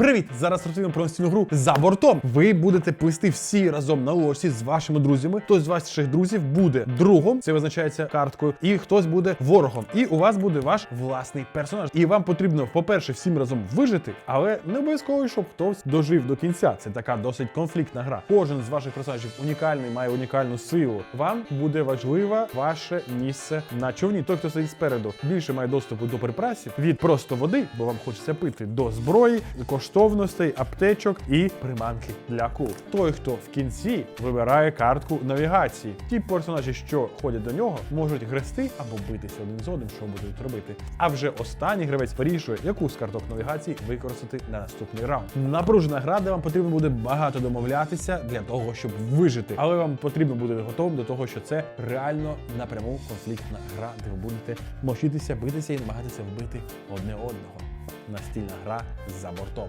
Привіт! Зараз розповім про настільну гру за бортом. Ви будете плисти всі разом на лодці з вашими друзями. Хтось з ваших друзів буде другом, це визначається карткою, і хтось буде ворогом. І у вас буде ваш власний персонаж. І вам потрібно, по-перше, всім разом вижити, але не обов'язково, щоб хтось дожив до кінця. Це така досить конфліктна гра. Кожен з ваших персонажів унікальний, має унікальну силу. Вам буде важливо ваше місце на човні. Той, хто сидить спереду, більше має доступу до припасів від просто води, бо вам хочеться пити, до зброї, коштовностей, аптечок і приманки для кул. Той, хто в кінці вибирає картку навігації. Ті персонажі, що ходять до нього, можуть грести або битися один з одним, що будуть робити. А вже останній гравець вирішує, яку з карток навігації використати на наступний раунд. Напружена гра, де вам потрібно буде багато домовлятися для того, щоб вижити. Але вам потрібно бути готовим до того, що це реально напряму конфліктна гра, де ви будете мочитися, битися і намагатися вбити одне одного. Настільна гра за бортом.